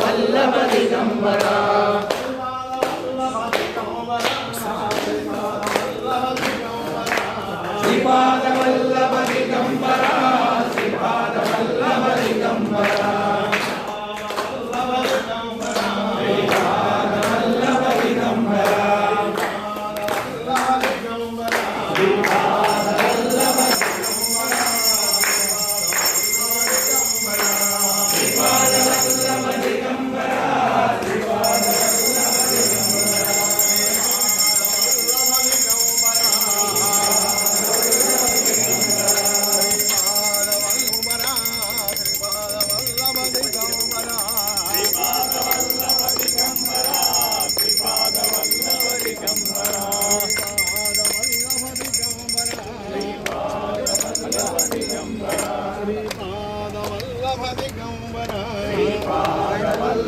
Vallabha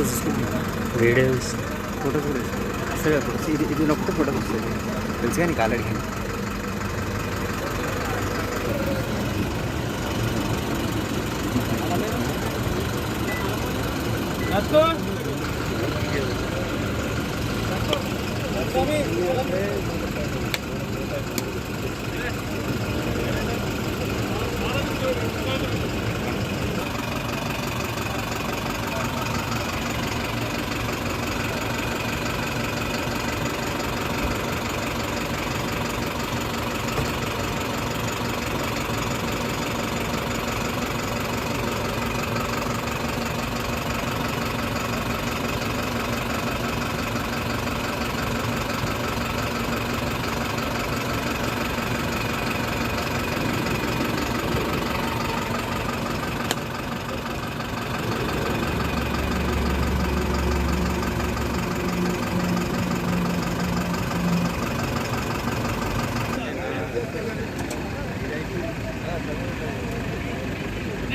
photos videos photos सगळ्या photos इथे इथे नको ते फ़ोटोज़ असते त्यांचं काय नाही कालड घेणे Let's go!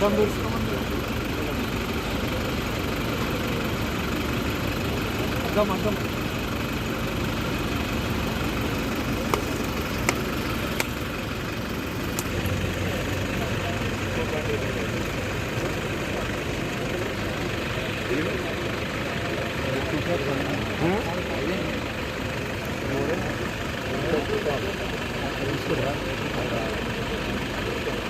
Tam doğrusu tamamdır. Tamam tamam. Thank you.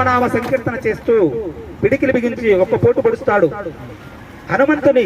రామనామ సంకీర్తన చేస్తూ పిడికిలి బిగించి ఒక్క పోటు పొడుస్తాడు. హనుమంతుని